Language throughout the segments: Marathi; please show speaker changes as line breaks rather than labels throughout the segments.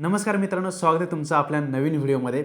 नमस्कार मित्रांनो स्वागत आहे तुमचं आपल्या नवीन व्हिडिओमध्ये.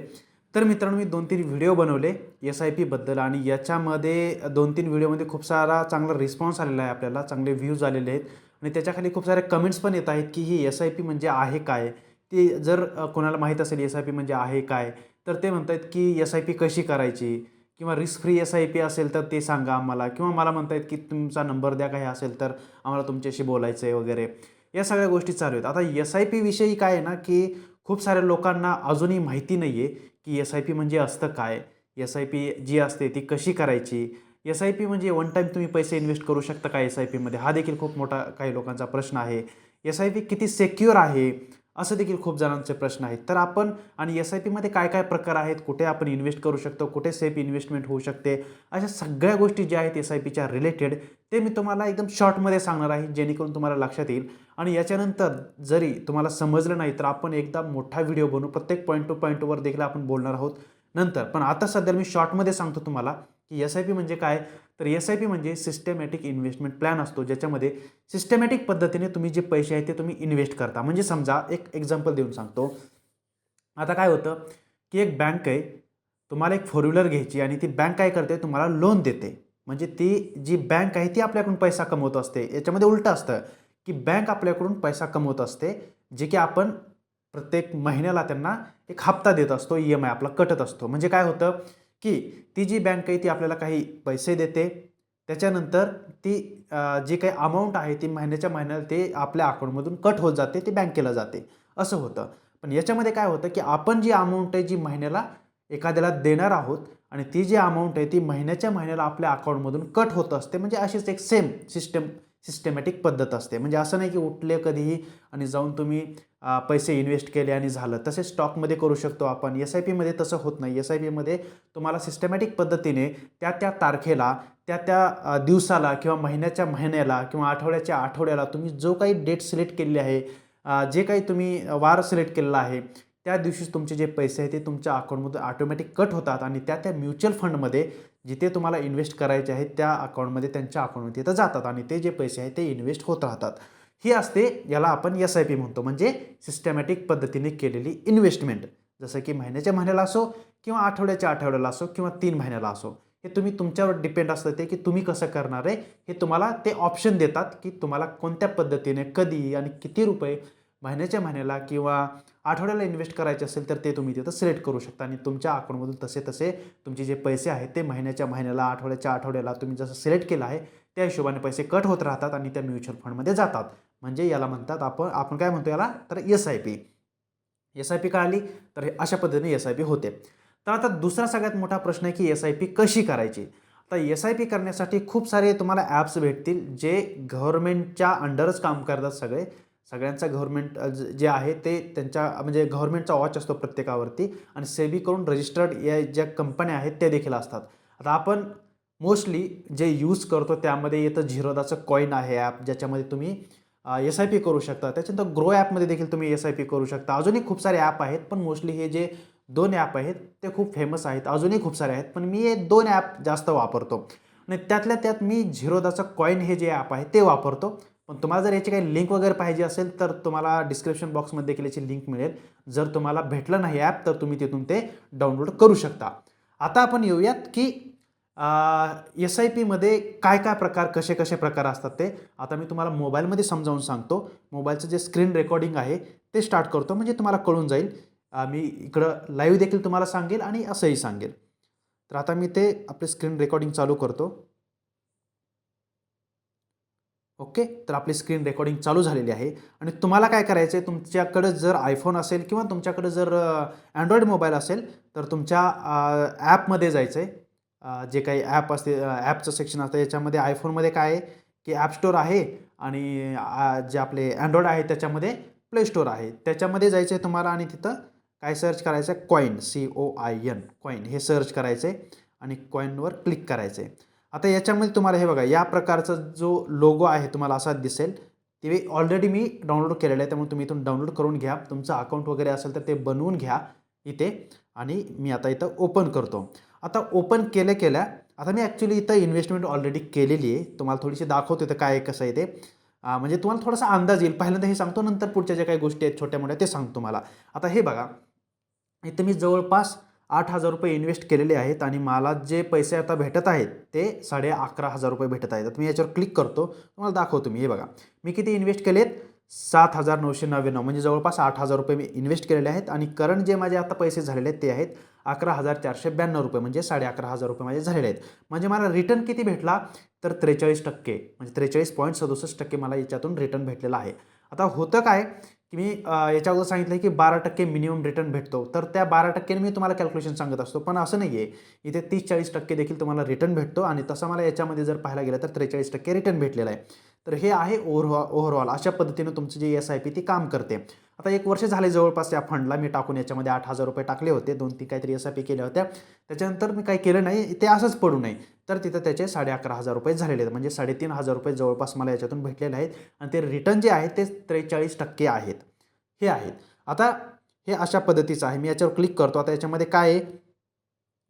तर मित्रांनो मी दोन तीन व्हिडिओ बनवले एस आय पीबद्दल आणि याच्यामध्ये दोन तीन व्हिडिओमध्ये खूप सारा चांगला रिस्पॉन्स आलेला आहे आपल्याला चांगले व्ह्यूज आलेले आहेत. आणि त्याच्याखाली खूप सारे कमेंट्स पण येत आहेत की ही एस आय पी म्हणजे आहे काय? ते जर कोणाला माहीत असेल एस आय पी म्हणजे आहे काय तर ते म्हणत आहेत की एस आय पी कशी करायची? किंवा risk free S I P असेल तर ते सांगा आम्हाला. किंवा मला म्हणत आहेत की तुमचा नंबर द्या काही असेल तर आम्हाला तुमच्याशी बोलायचं आहे वगैरे. या सगळ्या गोष्टी चालू आहेत. आता एस आय पी विषयी काय आहे ना की खूप साऱ्या लोकांना अजूनही माहिती नाही आहे की एस आय पी म्हणजे असतं काय एस आय पी जी असते ती कशी करायची एस आय पी म्हणजे वन टाईम तुम्ही पैसे इन्व्हेस्ट करू शकता का एस आय पीमध्ये हा देखील खूप मोठा काही लोकांचा प्रश्न आहे. एस आय पी किती सेक्युअर आहे? असं देखील खूप जणांचे प्रश्न आहेत. तर आपण आणि एस आय पीमध्ये काय काय प्रकार आहेत? कुठे आपण इन्व्हेस्ट करू शकतो? कुठे सेफ इन्व्हेस्टमेंट होऊ शकते? अशा सगळ्या गोष्टी ज्या आहेत एस आय पीच्या रिलेटेड ते मी तुम्हाला एकदम शॉर्टमध्ये सांगणार आहे जेणेकरून तुम्हाला लक्षात येईल. आणि याच्यानंतर जरी तुम्हाला समजलं नाही तर आपण एकदा मोठा व्हिडिओ बनवू. प्रत्येक पॉईंट टू पॉईंटवर देखील आपण बोलणार आहोत. नंतर पण आता सध्या मी शॉर्टमध्ये सांगतो तुम्हाला की एस आय पी म्हणजे काय? तर एस आय पी म्हणजे सिस्टमॅटिक इन्व्हेस्टमेंट प्लॅन असतो ज्याच्यामध्ये सिस्टमॅटिक पद्धतीने तुम्ही जे पैसे आहेत ते तुम्ही इन्व्हेस्ट करता. म्हणजे समजा एक एक्झाम्पल देऊन सांगतो. आता काय होतं की एक बँक आहे तुम्हाला एक फोर व्हीलर घ्यायची आणि ती बँक काय करते? तुम्हाला लोन देते. म्हणजे ती जी बँक आहे ती आपल्याकडून पैसा कमवत असते. याच्यामध्ये उलटं असतं की बँक आपल्याकडून पैसा कमवत असते जे की आपण प्रत्येक महिन्याला त्यांना एक हप्ता देत असतो ई एम आय आपला कटत असतो. म्हणजे काय होतं? की ती जी बँक आहे ती आपल्याला काही पैसे देते. त्याच्यानंतर ती जी काही अमाऊंट आहे ती महिन्याच्या महिन्याला ते आपल्या अकाउंटमधून कट होत जाते ती बँकेला जाते. असं होतं. पण याच्यामध्ये काय होतं की आपण जी अमाऊंट आहे जी महिन्याला एखाद्याला देणार आहोत आणि ती जी अमाऊंट आहे ती महिन्याच्या महिन्याला आपल्या अकाउंटमधून कट होत असते म्हणजे अशीच एक सेम सिस्टम सिस्टमॅटिक पद्धत असते. म्हणजे असं नाही की उठले कधीही आणि जाऊन तुम्ही पैसे इन्व्हेस्ट केले आणि झालं. तसेच स्टॉकमध्ये करू शकतो आपण. एस आय पीमध्ये तसं होत नाही. एस आय पीमध्ये तुम्हाला सिस्टमॅटिक पद्धतीने त्या त्या तारखेला त्या त्या दिवसाला किंवा महिन्याच्या महिन्याला किंवा आठवड्याच्या आठवड्याला तुम्ही जो काही डेट सिलेक्ट केलेली आहे जे काही तुम्ही वार सिलेक्ट केलेला आहे त्या दिवशीच तुमचे जे पैसे आहेत ते तुमच्या अकाउंटमधून ऑटोमॅटिक कट होतात आणि त्या त्या म्युच्युअल फंडमध्ये जिथे तुम्हाला इन्व्हेस्ट करायचे आहेत त्या अकाउंटमध्ये त्यांच्या अकाउंटमध्ये तिथं जातात आणि ते जे पैसे आहेत ते इन्व्हेस्ट होत राहतात. ही असते याला आपण एस आय पी म्हणतो. म्हणजे सिस्टमॅटिक पद्धतीने केलेली इन्व्हेस्टमेंट जसं की महिन्याच्या महिन्याला असो किंवा आठवड्याच्या आठवड्याला असो किंवा तीन महिन्याला असो. हे तुम्ही तुमच्यावर डिपेंड असतं ते की तुम्ही कसं करणार आहे हे तुम्हाला ते ऑप्शन देतात की तुम्हाला कोणत्या पद्धतीने कधी आणि किती रुपये महिन्याच्या महिन्याला किंवा आठवड्याला इन्व्हेस्ट करायचे असेल तर ते तुम्ही तिथं सिलेक्ट करू शकता. आणि तुमच्या अकाउंटमधून तसे तसे तुमचे जे पैसे आहेत ते महिन्याच्या महिन्याला आठवड्याच्या आठवड्याला तुम्ही जसं सिलेक्ट केलं आहे त्या हिशोबाने पैसे कट होत राहतात आणि त्या म्युच्युअल फंडमध्ये जातात. म्हणजे याला म्हणतात आपण आपण काय म्हणतो याला? तर S I P S I P का आली तर हे अशा पद्धतीने एस आय पी होते. तर आता दुसरा सगळ्यात मोठा प्रश्न आहे की एस आय पी कशी करायची? आता एस आय पी करण्यासाठी खूप सारे तुम्हाला ॲप्स भेटतील जे गव्हर्मेंटच्या अंडरच काम करतात सगळे. सगळ्यांचा गव्हर्नमेंट जे आहे ते त्यांच्या म्हणजे गव्हर्नमेंटचा वॉच असतो प्रत्येकावरती आणि सेबी करून रजिस्टर्ड या ज्या कंपन्या आहेत त्या देखील असतात. आता आपण मोस्टली जे यूज करतो त्यामध्ये येतं झिरोदाचं कॉईन आहे ॲप ज्याच्यामध्ये तुम्ही एस आय पी करू शकता. त्याच्यानंतर ग्रो ॲपमध्ये देखील तुम्ही एस आय पी करू शकता. अजूनही खूप सारे ॲप आहेत पण मोस्टली हे जे दोन ॲप आहेत ते खूप फेमस आहेत. अजूनही खूप सारे आहेत पण मी हे दोन ॲप जास्त वापरतो. आणि त्यातल्या त्यात मी झिरोदाचं कॉईन हे जे ॲप आहे ते वापरतो. पण तुम्हाला जर याची काही लिंक वगैरे पाहिजे असेल तर तुम्हाला डिस्क्रिप्शन बॉक्समध्ये देखील याची लिंक मिळेल. जर तुम्हाला भेटलं नाही ॲप तर तुम्ही तिथून ते डाउनलोड करू शकता. आता आपण येऊयात की एस आय पीमध्ये काय काय प्रकार कसे कसे प्रकार असतात ते. आता मी तुम्हाला मोबाईलमध्ये समजावून सांगतो. मोबाईलचं जे स्क्रीन रेकॉर्डिंग आहे ते स्टार्ट करतो. म्हणजे तुम्हाला कळून जाईल. मी इकडं लाईव्ह देखील तुम्हाला सांगेल आणि असंही सांगेल. तर आता मी ते आपले स्क्रीन रेकॉर्डिंग चालू करतो. ओके? तर आपली स्क्रीन रेकॉर्डिंग चालू झालेली आहे. आणि तुम्हाला काय करायचं आहे तुमच्याकडं जर आयफोन असेल किंवा तुमच्याकडं जर अँड्रॉईड मोबाईल असेल तर तुमच्या ॲपमध्ये जायचं आहे जे काही ॲप असते ॲपचं सेक्शन असतं. याच्यामध्ये आयफोनमध्ये काय आहे? की ॲप स्टोअर आहे आणि जे आपले अँड्रॉइड आहे त्याच्यामध्ये प्ले स्टोअर आहे. त्याच्यामध्ये जायचं आहे तुम्हाला आणि तिथं काय सर्च करायचं आहे coin C O I N coin हे सर्च करायचं आहे आणि कॉईनवर क्लिक करायचं आहे आता याच्यामध्ये तुम्हाला हे बघा या प्रकारचा जो लोगो आहे तुम्हाला असा दिसेल. ते ऑलरेडी मी डाउनलोड केलेलं आहे त्यामुळे तुम्ही इथून डाउनलोड करून घ्या. तुमचं अकाउंट वगैरे असेल तर ते बनवून घ्या इथे. आणि मी आता इथं ओपन करतो. आता ओपन केल्या केल्या आता मी ॲक्च्युली इथं इन्व्हेस्टमेंट ऑलरेडी केलेली आहे. तुम्हाला थोडीशी दाखवतो इथं काय आहे, कसं आहे ते. म्हणजे तुम्हाला थोडासा अंदाज येईल. पहिल्यांदा हे सांगतो नंतर पुढच्या ज्या काही गोष्टी आहेत छोट्या मोठ्या ते सांगतो तुम्हाला. आता हे बघा इथं मी जवळपास आठ हजार रुपये इन्व्हेस्ट केलेले आहेत आणि मला जे पैसे आता भेटत आहेत ते साडे अकरा हजार रुपये भेटत आहेत. आता मी याच्यावर क्लिक करतो तुम्हाला दाखवतो मी. हे बघा मी किती इन्व्हेस्ट केलेत? सात हजार नऊशे नव्याण्णव म्हणजे जवळपास आठ हजार रुपये मी इन्व्हेस्ट केलेले आहेत आणि करंट जे माझे आता पैसे झालेले आहेत ते आहेत अकरा हजार चारशे ब्याण्णव रुपये म्हणजे साडे अकरा हजार रुपये माझे झालेले आहेत. म्हणजे मला रिटर्न किती भेटला? तर त्रेचाळीस टक्के म्हणजे त्रेचाळीस पॉईंट सदुसष्ट टक्के मला याच्यातून रिटर्न भेटलेला आहे. आता होतं काय? की मी याच्यावर याच्या अगोदर सांगितलं की बारा टक्के मिनिमम रिटर्न भेटतो. तर त्या बारा टक्क्याने मी तुम्हाला कॅल्क्युलेशन सांगत असतो. पण असं नाही आहे इथे तीस चाळीस टक्के देखील तुम्हाला रिटर्न भेटतो आणि तसं मला याच्यामध्ये जर पाहायला गेलं तर त्रेचाळीस टक्के रिटर्न भेटलेलं आहे. तर हे आहे ओव्हरऑल ओव्हरऑल अशा पद्धतीनं तुमचं जे एस आय पी ती काम करते. आता एक वर्ष झाले जवळपास या फंडला मी टाकून याच्यामध्ये आठ हजार रुपये टाकले होते. दोन तीन काहीतरी एस आय पी केल्या होत्या. त्याच्यानंतर मी काही केलं नाही. ते असंच पडू नये. तर तिथं त्याचे साडे अकरा हजार रुपये झालेले आहेत. म्हणजे साडेतीन हजार रुपये जवळपास मला याच्यातून भेटलेले आहेत. आणि ते रिटर्न जे आहे ते त्रेचाळीस टक्के आहेत. हे आहेत. आता हे अशा पद्धतीचं आहे. मी याच्यावर क्लिक करतो. आता याच्यामध्ये काय आहे?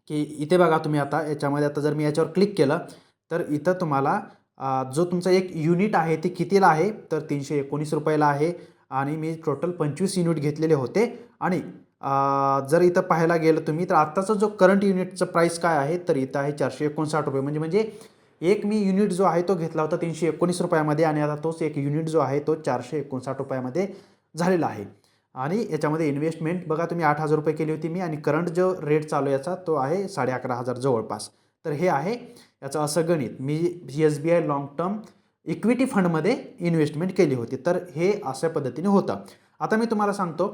की इथे बघा तुम्ही आता. याच्यामध्ये आता जर मी याच्यावर क्लिक केलं तर इथं तुम्हाला जो तुमचा एक युनिट आहे ते कितीला आहे? तर तीनशे एकोणीस रुपयाला आहे. आणि मी टोटल पंचवीस युनिट घेतलेले होते. आणि जर इथं पाहायला गेलं तुम्ही तर आत्ताचा जो करंट युनिटचं प्राईस काय आहे तर इथं आहे चारशे एकोणसाठ रुपये. म्हणजे म्हणजे एक मी युनिट जो आहे तो घेतला होता तीनशे एकोणीस रुपयामध्ये आणि आता तोच एक युनिट जो आहे तो चारशे एकोणसाठ रुपयामध्ये झालेला आहे. आणि याच्यामध्ये इन्व्हेस्टमेंट बघा तुम्ही आठ हजार रुपये केली होती मी आणि करंट जो रेट चालू आहे याचा तो आहे साडे अकरा हजार जवळपास. तर हे आहे याचं असं गणित. मी S B I long term equity फंडमध्ये इन्व्हेस्टमेंट केली होती. तर हे अशा पद्धतीने होतं. आता मी तुम्हाला सांगतो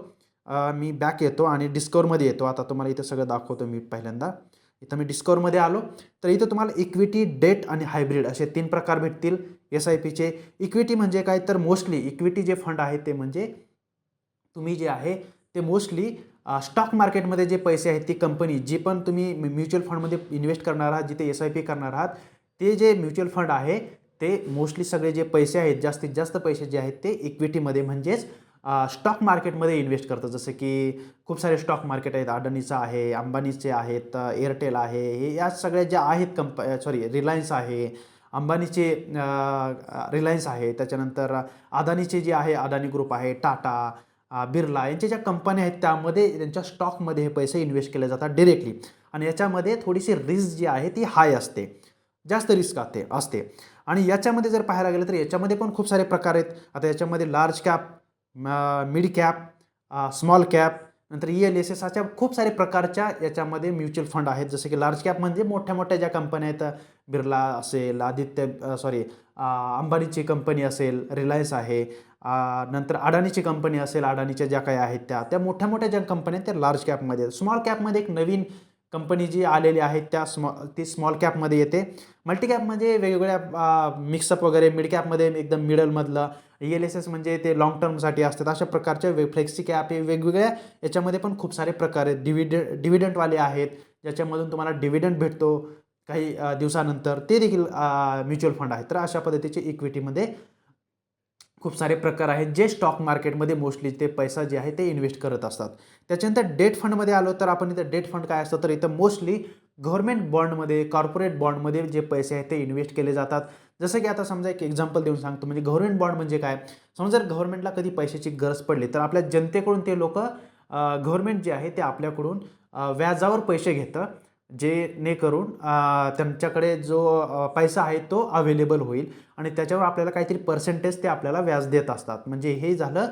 मी बॅक येतो आणि डिस्कवरमध्ये येतो. आता तुम्हाला इथं सगळं दाखवतो मी पहिल्यांदा. इथं मी डिस्कवरमध्ये आलो. तर इथं तुम्हाला इक्विटी डेट आणि हायब्रिड असे तीन प्रकार भेटतील. एस आय पीचे इक्विटी म्हणजे काय? तर मोस्टली इक्विटी जे फंड आहे ते म्हणजे तुम्ही जे आहे ते मोस्टली स्टॉक मार्केटमध्ये जे पैसे आहेत ती कंपनी जी पण तुम्ही म्युच्युअल फंडमध्ये इन्व्हेस्ट करणार आहात जिथे एस आय पी करणार आहात ते जे म्युच्युअल फंड आहे ते मोस्टली सगळे जे पैसे आहेत जास्तीत जास्त पैसे जे आहेत ते इक्विटीमध्ये म्हणजेच स्टॉक मार्केटमध्ये इन्व्हेस्ट करतं जसं की खूप सारे स्टॉक मार्केट आहेत. अडाणीचं आहे अंबानीचे आहेत एअरटेल आहे. हे या सगळ्या ज्या आहेत कंप सॉरी रिलायन्स आहे अंबानीचे रिलायन्स आहे. त्याच्यानंतर अदानीचे जे आहे अदानी ग्रुप आहे टाटा बिर्ला यांच्या ज्या कंपन्या आहेत त्यामध्ये त्यांच्या स्टॉकमध्ये हे पैसे इन्व्हेस्ट केले जातात डिरेक्टली आणि याच्यामध्ये थोडीशी रिस्क जी आहे ती हाय असते. जास्त रिस्क असते असते. आणि याच्यामध्ये जर पाहायला गेलं तर याच्यामध्ये पण खूप सारे प्रकार आहेत. आता याच्यामध्ये large cap mid cap small cap नंतर ई एल एस एस अशा खूप सारे प्रकारच्या याच्यामध्ये म्युच्युअल फंड आहेत. जसे की लार्ज कॅप म्हणजे मोठ्या मोठ्या ज्या कंपन्या आहेत बिर्ला असेल आदित्य सॉरी अंबानीची कंपनी असेल रिलायन्स आहे. नंतर अडानीची कंपनी असेल अडानीच्या ज्या काही आहेत त्या त्या मोठ्या मोठ्या ज्या कंपन्या आहेत त्या लार्ज कॅपमध्ये आहेत. स्मॉल कॅपमध्ये एक नवीन कंपनी जी आलेली आहे त्या स्मॉ ती स्मॉल कॅपमध्ये येते. मल्टी कॅपमध्ये म्हणजे वेगवेगळ्या मिक्सअप वगैरे मिड कॅपमध्ये एकदम मिडलमधलं ई एल एस एस म्हणजे ते लाँग टर्मसाठी असतात. अशा प्रकारच्या वे फ्लेक्सी कॅप हे वेगवेगळ्या याच्यामध्ये पण खूप सारे प्रकार आहेत. डिव्हिड डिव्हिडंटवाले आहेत ज्याच्यामधून तुम्हाला डिव्हिडंट भेटतो काही दिवसानंतर. ते देखील म्युच्युअल फंड आहेत. तर अशा पद्धतीचे इक्विटीमध्ये खूप सारे प्रकार आहेत जे स्टॉक मार्केटमध्ये मोस्टली ते पैसा जे आहे ते इन्व्हेस्ट करत असतात. त्याच्यानंतर डेट फंडमध्ये आलो तर आपण इथं डेट फंड काय असतं तर इथं मोस्टली गव्हर्नमेंट बॉन्डमध्ये कॉर्पोरेट बॉन्डमध्ये जे पैसे आहेत ते इन्व्हेस्ट केले जातात. जसं की आता समजा एक एक्झाम्पल देऊन सांगतो. म्हणजे गव्हर्नमेंट बॉन्ड म्हणजे काय? समजा जर गव्हर्नमेंटला कधी पैशाची गरज पडली तर आपल्या जनतेकडून ते लोक गव्हर्नमेंट जे आहे ते आपल्याकडून व्याजावर पैसे घेतं. जेणेकरून करून त्यांच्याकडे जो पैसा आहे तो अवेलेबल होईल आणि त्याच्यावर आपल्याला काहीतरी पर्सेंटेज ते आपल्याला व्याज देत असतात. म्हणजे हे झालं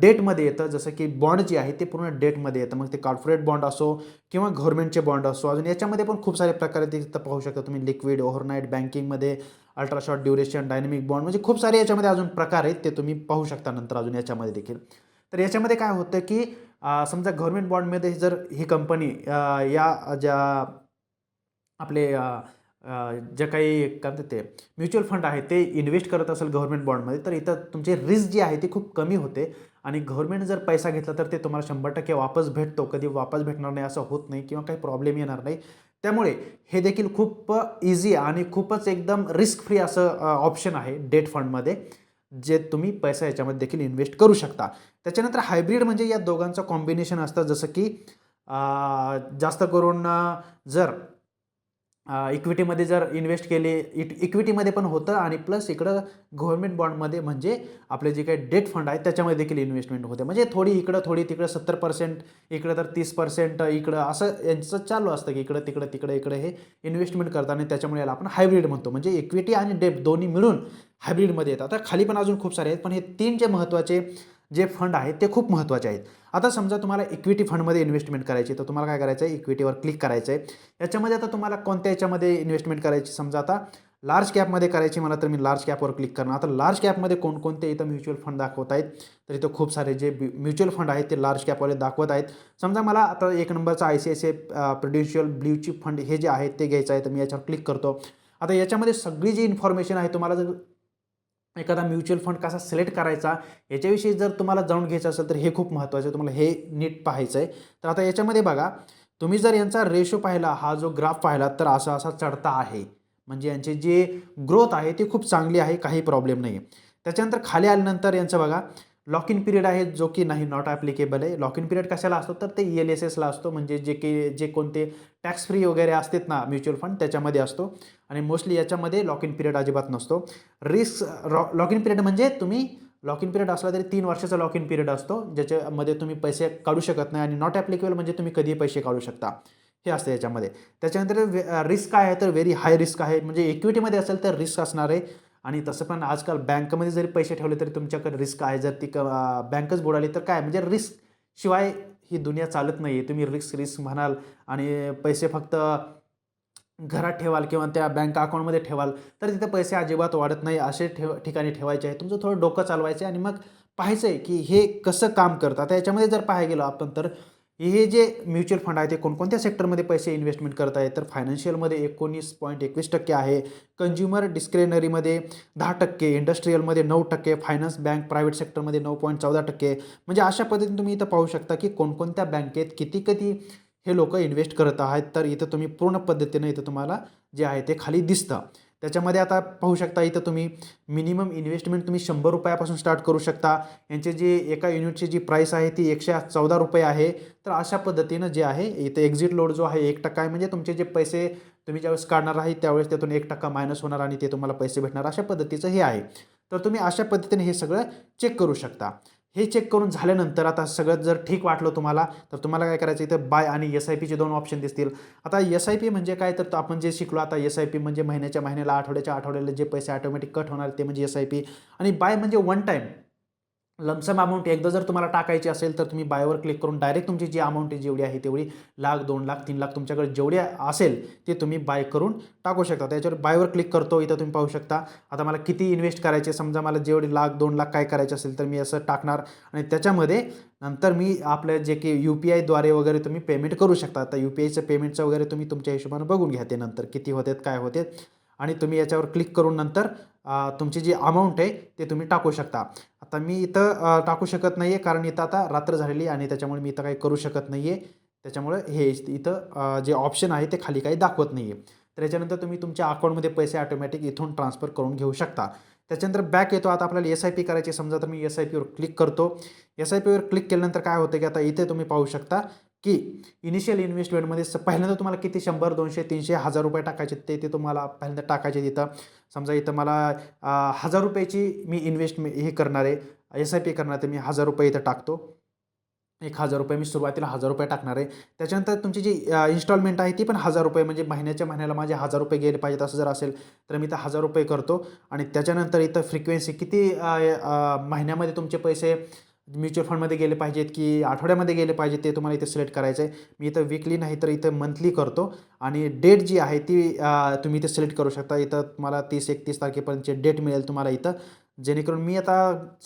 डेटमध्ये येतं. जसं की बॉन्ड जे आहे ते पूर्ण डेटमध्ये येतं. मग ते कॉर्पोरेट बॉन्ड असो किंवा गव्हर्नमेंटचे बॉन्ड असो अजून याच्यामध्ये पण खूप सारे प्रकार आहेत तिथं पाहू शकता तुम्ही. लिक्विड ओव्हरनाईट बँकिंगमध्ये ultra short duration dynamic bond म्हणजे खूप सारे याच्यामध्ये अजून प्रकार आहेत ते तुम्ही पाहू शकता नंतर अजून याच्यामध्ये देखील. तर याच्यामध्ये काय होतं की समजा गव्हर्मेंट बॉन्डमध्ये जर ही कंपनी या ज्या आपले जे काही काय म्हणतात ते म्युच्युअल फंड आहे ते इन्व्हेस्ट करत असेल गव्हर्मेंट बॉन्डमध्ये तर इथं तुमचे रिस्क जी आहे ती खूप कमी होते. आणि गव्हर्मेंट जर पैसा घेतला तर ते तुम्हाला शंभर टक्के वापस भेटतो. कधी वापस भेटणार नाही असं होत नाही किंवा काही प्रॉब्लेम येणार नाही. त्यामुळे हे देखील खूप इझी आणि खूपच एकदम रिस्क फ्री असं ऑप्शन आहे डेट फंडमध्ये जे तुम्ही पैसा याच्यामध्ये देखील इन्व्हेस्ट करू शकता. त्याच्यानंतर हायब्रिड म्हणजे या दोघांचं कॉम्बिनेशन असतं जसं की जास्त करून जर इक्विटीमध्ये जर इन्व्हेस्ट केले इट इक्विटीमध्ये पण होतं आणि प्लस इकडं गव्हर्नमेंट बॉन्डमध्ये म्हणजे आपले जे काही डेट फंड आहेत त्याच्यामध्ये देखील इन्व्हेस्टमेंट होते. म्हणजे थोडी इकडं थोडी तिकडं सत्तर पर्सेंट इकडं तर तीस पर्सेंट इकडं असं यांचं चालू असतं की इकडं तिकडं तिकडं इकडं हे इन्व्हेस्टमेंट करतात आणि त्याच्यामुळे याला आपण हायब्रिड म्हणतो. म्हणजे इक्विटी आणि डेट दोन्ही मिळून हायब्रिडमध्ये येतात आता खाली पण अजून खूप सारे आहेत पण हे तीन जे महत्त्वाचे जे फंड आहेत ते खूप महत्त्वाचे आहेत. आता समजा तुम्हाला इक्विटी फंडमध्ये इन्व्हेस्टमेंट करायची तर तुम्हाला काय करायचं आहे इक्विटीवर क्लिक करायचं आहे याच्यामध्ये आता तुम्हाला कोणत्या याच्यामध्ये इन्व्हेस्टमेंट करायची? समजा आता लार्ज कॅपमध्ये करायची मला तर मी लार्ज कॅपवर क्लिक करणार. आता लार्ज कॅपमध्ये कोणकोणते इथं म्युच्युअल फंड दाखवत आहेत? तर इथं खूप सारे जे म्युच्युअल फंड आहेत ते लार्ज कॅपवाले दाखवत आहेत. समजा मला आता एक नंबरचा I C I C I Prudential blue chip fund हे जे आहेत ते घ्यायचं आहे तर मी याच्यावर क्लिक करतो. आता याच्यामध्ये सगळी जी इन्फॉर्मेशन आहे तुम्हाला जर एखादा म्युच्युअल फंड कसा सिलेक्ट करायचा याच्याविषयी जर तुम्हाला जाणून घ्यायचं असेल तर हे खूप महत्त्वाचं आहे. तुम्हाला हे नीट पाहायचं आहे. तर आता याच्यामध्ये बघा तुम्ही जर यांचा रेशो पाहिला हा जो ग्राफ पाहिला तर असा असा चढता आहे. म्हणजे यांची जी ग्रोथ आहे ती खूप चांगली आहे काही प्रॉब्लेम नाही आहे त्याच्यानंतर खाली आल्यानंतर यांचं बघा लॉक इन पिरियड आहे जो की नाही नॉट ॲप्लिकेबल आहे. लॉक इन पिरियड कशाला असतो? तर ते ई एल एस एसला असतो म्हणजे जे की जे कोणते टॅक्स फ्री वगैरे असतात ना म्युच्युअल फंड त्याच्यामध्ये असतो. आणि मोस्टली याच्यामध्ये लॉक इन पिरियड अजिबात नसतो. रिस्क लॉक इन पिरियड म्हणजे तुम्ही लॉक इन पिरियड असला तरी तीन वर्षाचा लॉक इन पिरियड असतो ज्याच्यामध्ये तुम्ही पैसे काढू शकत नाही आणि नॉट ॲप्लिकेबल म्हणजे तुम्ही कधीही पैसे काढू शकता. हे असतं याच्यामध्ये. त्याच्यानंतर रिस्क काय आहे? तर व्हेरी हाय रिस्क आहे. म्हणजे इक्विटीमध्ये असेल तर रिस्क असणार आहे. आणि तसं पण आजकाल बँकमध्ये जरी पैसे ठेवले तरी तुमच्याकडे रिस्क आहे. जर ती क बँकच बुडाली तर काय? म्हणजे रिस्क शिवाय ही दुनिया चालत नाही आहे तुम्ही रिस्क रिस्क म्हणाल आणि पैसे फक्त घरात ठेवाल किंवा त्या बँक अकाउंटमध्ये ठेवाल तर तिथे पैसे अजिबात वाढत नाही. असे ठेव ठिकाणी ठेवायचे आहे. तुमचं थोडं डोकं चालवायचं आहे आणि मग पाहायचं आहे की हे कसं काम करतं. आता याच्यामध्ये जर पाहायला गेलो आपण तर हे जे म्युच्युअल फंड आहे ते कोणकोणत्या सेक्टरमध्ये पैसे इन्व्हेस्टमेंट करत आहेत? तर फायनान्शियलमध्ये एकोणीस पॉईंट एकवीस टक्के आहे. कंझ्युमर डिस्क्रेनरीमध्ये दहा टक्के इंडस्ट्रीयलमध्ये नऊ टक्के फायनान्स बँक प्रायव्हेट सेक्टरमध्ये नऊ पॉईंट चौदा टक्के. म्हणजे अशा पद्धतीने तुम्ही इथं पाहू शकता की कोणकोणत्या बँकेत किती कधी हे लोक इन्व्हेस्ट करत आहेत. तर इथं तुम्ही पूर्ण पद्धतीनं इथं तुम्हाला जे आहे ते खाली दिसतं. त्याच्यामध्ये आता पाहू शकता इथं तुम्ही मिनिमम इन्व्हेस्टमेंट तुम्ही शंभर रुपयापासून स्टार्ट करू शकता. यांचे जे एका युनिटची जी प्राईस आहे ती एकशे चौदा रुपये आहे. तर अशा पद्धतीनं जे आहे इथं एक्झिट लोड जो आहे एक टक्का आहे. म्हणजे तुमचे जे पैसे तुम्ही ज्यावेळेस काढणार आहे त्यावेळेस त्यातून एक टक्का मायनस होणार आणि ते तुम्हाला पैसे भेटणार. अशा पद्धतीचं हे आहे. तर तुम्ही अशा पद्धतीने हे सगळं चेक करू शकता. हे चेक करून झाल्यानंतर आता सगळं जर ठीक वाटलं तुम्हाला तर तुम्हाला काय करायचं इथं बाय आणि एस आय पीचे दोन ऑप्शन दिसतील. आता एस आय पी म्हणजे काय? तर आपण जे शिकलो आता एस आय पी म्हणजे महिन्याच्या महिन्याला आठवड्याच्या आठवड्याला जे पैसे ऑटोमॅटिक कट होणार ते म्हणजे एस आय पी आणि बाय म्हणजे one time lump sum amount एकदा जर तुम्हाला टाकायची असेल तर तुम्ही बायवर क्लिक करून डायरेक्ट तुमची जी अमाऊंट आहे जेवढी आहे तेवढी लाख दोन लाख तीन लाख तुमच्याकडे जेवढे असेल ते तुम्ही बाय करून टाकू शकता. त्याच्यावर बायवर क्लिक करतो इथं तुम्ही पाहू शकता. आता मला किती इन्व्हेस्ट करायचे समजा मला जेवढे लाख दोन लाख काय करायचे असेल तर मी असं टाकणार. आणि त्याच्यामध्ये नंतर मी आपलं जे की यू पी आयद्वारे वगैरे तुम्ही पेमेंट करू शकता. आता यू पी आयचं पेमेंटचं वगैरे तुम्ही तुमच्या हिशोबानं बघून घ्या ते नंतर. किती होतात काय होते आणि तुम्ही याच्यावर क्लिक करून नंतर तुमची जी अमाऊंट आहे ते तुम्ही टाकू शकता. आता मी इथं टाकू शकत नाही आहे कारण इथं आता रात्र झालेली आणि त्याच्यामुळे मी इथं काही करू शकत नाही आहे त्याच्यामुळे हे इथं जे ऑप्शन आहे ते खाली काही दाखवत नाही आहे तर याच्यानंतर तुम्ही तुमच्या अकाउंटमध्ये पैसे ऑटोमॅटिक इथून ट्रान्सफर करून घेऊ शकता. त्याच्यानंतर बॅक येतो. आता आपल्याला एस आय पी करायची समजा तर मी एस आय पीवर क्लिक करतो. एस आय पीवर क्लिक केल्यानंतर काय होतं की आता इथे तुम्ही पाहू शकता की इनिशियल इन्व्हेस्टमेंटमध्ये स पहिल्यांदा तुम्हाला किती? शंभर दोनशे तीनशे हजार रुपये टाकायचे ते ते तुम्हाला पहिल्यांदा टाकायचे तिथं. समजा इथं मला हजार रुपयाची मी इन्व्हेस्ट हे करणार आहे. एस आय पी करणार तर मी हजार रुपये इथं टाकतो. एक हजार रुपये मी सुरुवातीला हजार रुपये टाकणार आहे. त्याच्यानंतर तुमची जी इन्स्टॉलमेंट आहे ती पण हजार रुपये म्हणजे महिन्याच्या महिन्याला माझे हजार रुपये गेले पाहिजेत असं जर असेल तर मी तर हजार रुपये करतो. आणि त्याच्यानंतर इथं फ्रिक्वेन्सी किती महिन्यामध्ये तुमचे पैसे म्युच्युअल फंडमध्ये गेले पाहिजेत की आठवड्यामध्ये गेले पाहिजेत ते तुम्हाला इथे सिलेक्ट करायचं आहे. मी इथं विकली नाही तर इथं मंथली करतो. आणि डेट जी आहे ती तुम्ही इथे सिलेक्ट करू शकता. इथं तुम्हाला तीस एकतीस तारखेपर्यंतचे डेट मिळेल तुम्हाला इथं. जेणेकरून मी आता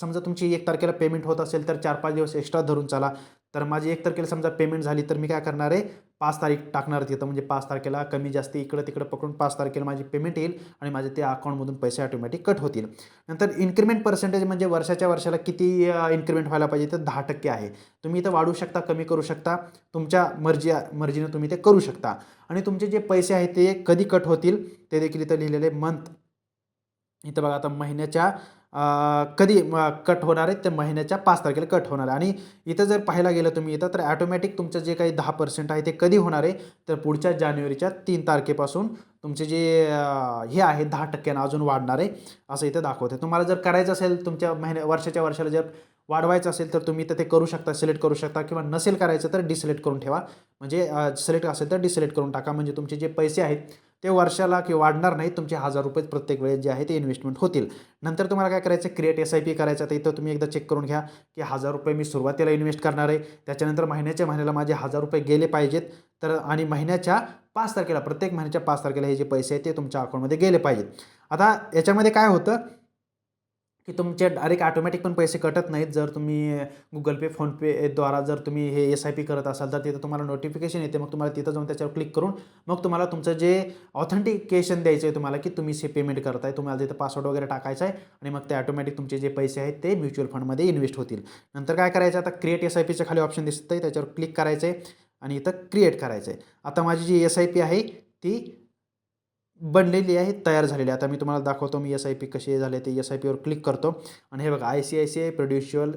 समजा तुमची एक तारखेला पेमेंट होत असेल तर चार पाच दिवस एक्स्ट्रा धरून चला. तर माझी एक तारखेला समजा पेमेंट झाली तर मी काय करणार आहे? पाच तारीख टाकणार तिथं. म्हणजे पाच तारखेला कमी जास्त इकडं तिकडं पकडून पाच तारखेला माझी पेमेंट येईल आणि माझे त्या अकाउंटमधून पैसे ऑटोमॅटिक कट होतील. नंतर इन्क्रिमेंट पर्सेंटेज म्हणजे वर्षाच्या वर्षाला किती इन्क्रिमेंट व्हायला पाहिजे तर दहा टक्के आहे. तुम्ही इथं वाढू शकता कमी करू शकता. तुमच्या मर्जी मर्जीनं तुम्ही ते करू शकता. आणि तुमचे जे पैसे आहेत ते कधी कट होतील ते देखील इथं लिहिलेले मंथ इथं बघा आता महिन्याच्या कधी कट होणार आहे ते महिन्याच्या पाच तारखेला कट होणार आहे. आणि इथं जर पाहायला गेलं तुम्ही इथं तर ॲटोमॅटिक तुमचं जे काही दहा पर्सेंट आहे ते कधी होणार आहे? तर पुढच्या जानेवारीच्या तीन तारखेपासून तुमचे जे हे आहे दहा टक्क्यानं अजून वाढणार आहे असं इथं दाखवते तुम्हाला जर करायचं असेल तुमच्या महिन्या वर्षाच्या वर्षाला जर वाढवायचं असेल तर तुम्ही तर ते करू शकता सिलेक्ट करू शकता. किंवा नसेल करायचं तर डिसिलेक्ट करून ठेवा. म्हणजे सिलेक्ट असेल तर डिसिलेक्ट करून टाका. म्हणजे तुमचे जे पैसे आहेत ते वर्षाला किंवा वाढणार नाही तुमचे हजार रुपये प्रत्येक वेळेस जे आहे ते इन्व्हेस्टमेंट होतील. नंतर तुम्हाला काय करायचं? क्रिएट एस आय पी करायचं तर इथं तुम्ही एकदा चेक करून घ्या की हजार रुपये मी सुरुवातीला इन्व्हेस्ट करणार आहे. त्याच्यानंतर महिन्याच्या महिन्याला माझे हजार रुपये गेले पाहिजेत. तर आणि महिन्याच्या पाच तारखेला प्रत्येक महिन्याच्या पाच तारखेला हे जे पैसे आहेत ते तुमच्या अकाउंटमध्ये गेले पाहिजेत. आता याच्यामध्ये काय होतं? की तुमचे डायरेक्ट ऑटोमॅटिक पण पैसे कटत नाहीत. जर तुम्ही गुगल पे फोनपेद्वारा जर तुम्ही हे एस आय पी करत असाल तर तिथं तुम्हाला नोटिफिकेशन येते. मग तुम्हाला तिथं जाऊन त्याच्यावर क्लिक करून मग तुम्हाला तुमचं जे ऑथेंटिकेशन द्यायचं आहे तुम्हाला की तुम्ही से पेमेंट करताय तुम्हाला तिथं पासवर्ड वगैरे टाकायचा आहे आणि मग ते ऑटोमॅटिक तुमचे जे पैसे आहेत ते म्युच्युअल फंडमध्ये इन्व्हेस्ट होतील. नंतर काय करायचं? आता क्रिएट एस आय पीच्या खाली ऑप्शन दिसतं आहे त्याच्यावर क्लिक करायचं आहे आणि इथं क्रिएट करायचं आहे आता माझी जी एस आय पी आहे ती बनलेली आहे तयार झालेली आता मी तुम्हाला दाखवतो मी एस आय पी कशी झाले ते एस आय पीवर क्लिक करतो. आणि हे बघा I C I C I Prudential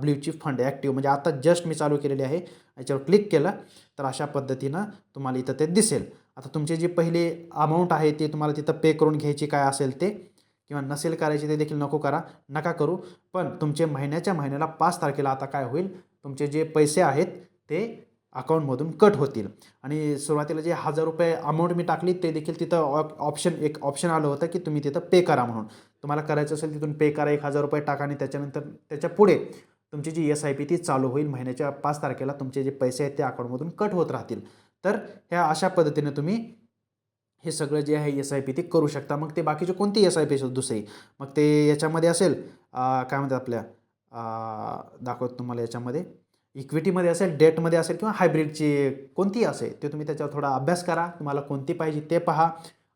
blue chip fund active म्हणजे आता जस्ट मी चालू केलेली आहे याच्यावर क्लिक केलं तर अशा पद्धतीनं तुम्हाला इथं ते दिसेल. आता तुमचे जे पहिले अमाऊंट आहे ते तुम्हाला तिथं पे करून घ्यायची काय असेल ते किंवा नसेल करायची ते देखील नको करा नका करू. पण तुमचे महिन्याच्या महिन्याला पाच तारखेला आता काय होईल तुमचे जे पैसे आहेत ते अकाउंटमधून कट होतील. आणि सुरुवातीला जे हजार रुपये अमाऊंट मी टाकली ते देखील तिथं ऑ ऑप्शन एक ऑप्शन आलं होतं की तुम्ही तिथं पे करा म्हणून. तुम्हाला करायचं असेल तिथून पे करा एक हजार रुपये टाका आणि त्याच्यानंतर त्याच्या पुढे तुमची जी एस आय पी ती चालू होईल. महिन्याच्या पाच तारखेला तुमचे जे पैसे आहेत ते अकाउंटमधून कट होत राहतील. तर ह्या अशा पद्धतीने तुम्ही हे सगळं जे आहे एस आय पी ते करू शकता. मग ते बाकीचे कोणती एस आय पी असेल दुसरी. मग ते याच्यामध्ये असेल काय म्हणतात आपल्या दाखवत तुम्हाला याच्यामध्ये. इक्विटीमध्ये असेल डेटमध्ये असेल किंवा हायब्रिडची कोणतीही असेल ते तुम्ही त्याच्यावर थोडा अभ्यास करा. तुम्हाला कोणती पाहिजे ते पहा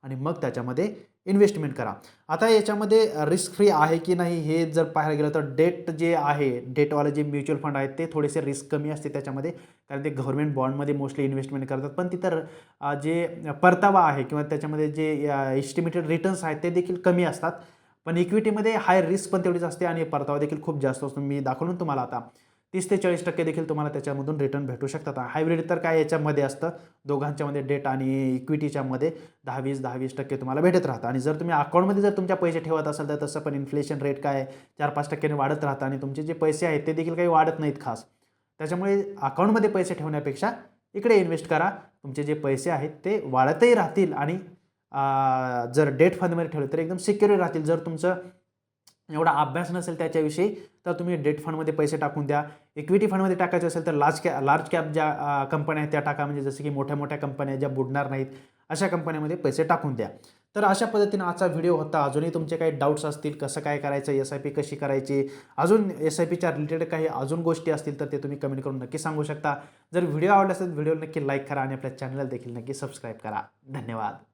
आणि मग त्याच्यामध्ये इन्व्हेस्टमेंट करा. आता याच्यामध्ये रिस्क फ्री आहे की नाही हे जर पाहायला गेलं तर डेट जे आहे डेटवाले जे म्युच्युअल फंड आहेत ते थोडेसे रिस्क कमी असते त्याच्यामध्ये. कारण ते गव्हर्नमेंट बॉन्डमध्ये मोस्टली इन्व्हेस्टमेंट करतात. पण तिथं जे परतावा आहे किंवा त्याच्यामध्ये जे एस्टिमेटेड रिटर्न्स आहेत ते देखील कमी असतात. पण इक्विटीमध्ये हाय रिस्क पण तेवढीच असते आणि परतावा देखील खूप जास्त असतो. मी दाखवून तुम्हाला आता. तीस ते चाळीस टक्के देखील तुम्हाला त्याच्यामधून रिटर्न भेटू शकतात. हायब्रिड तर काय याच्यामध्ये असतं? दोघांच्यामध्ये डेट आणि इक्विटीच्यामध्ये दहा वीस दहा वीस टक्के तुम्हाला भेटत राहतं. आणि जर तुम्ही अकाउंटमध्ये जर तुमच्या पैसे ठेवत असाल तर तसं पण इन्फ्लेशन रेट काय चार पाच टक्क्याने वाढत राहतं आणि तुमचे जे पैसे आहेत ते देखील काही वाढत नाहीत खास. त्याच्यामुळे अकाउंटमध्ये पैसे ठेवण्यापेक्षा इकडे इन्व्हेस्ट करा. तुमचे जे पैसे आहेत ते वाढतही राहतील आणि जर डेट फंडमध्ये ठेवले तर एकदम सिक्युअर राहतील. जर तुमचं एवढा अभ्यास नसेल त्याच्याविषयी तर तुम्ही डेट फंडमध्ये पैसे टाकून द्या. इक्विटी फंडमध्ये टाकायचं असेल तर लार्ज कॅ लार्ज कॅप ज्या कंपन्या आहेत त्या टाका. म्हणजे जसं की मोठ्या मोठ्या कंपन्या ज्या बुडणार नाहीत अशा कंपन्यामध्ये पैसे टाकून द्या. तर अशा पद्धतीनं आजचा व्हिडिओ होता. अजूनही तुमचे काही डाऊट्स असतील कसं काय करायचं एस आय पी कशी करायची अजून एस आय पीच्या रिलेटेड काही अजून गोष्टी असतील तर ते तुम्ही कमेंट करून नक्की सांगू शकता. जर व्हिडिओ आवडला असेल व्हिडिओ नक्की लाईक करा आणि आपल्या चॅनलला देखील नक्की सबस्क्राईब करा. धन्यवाद.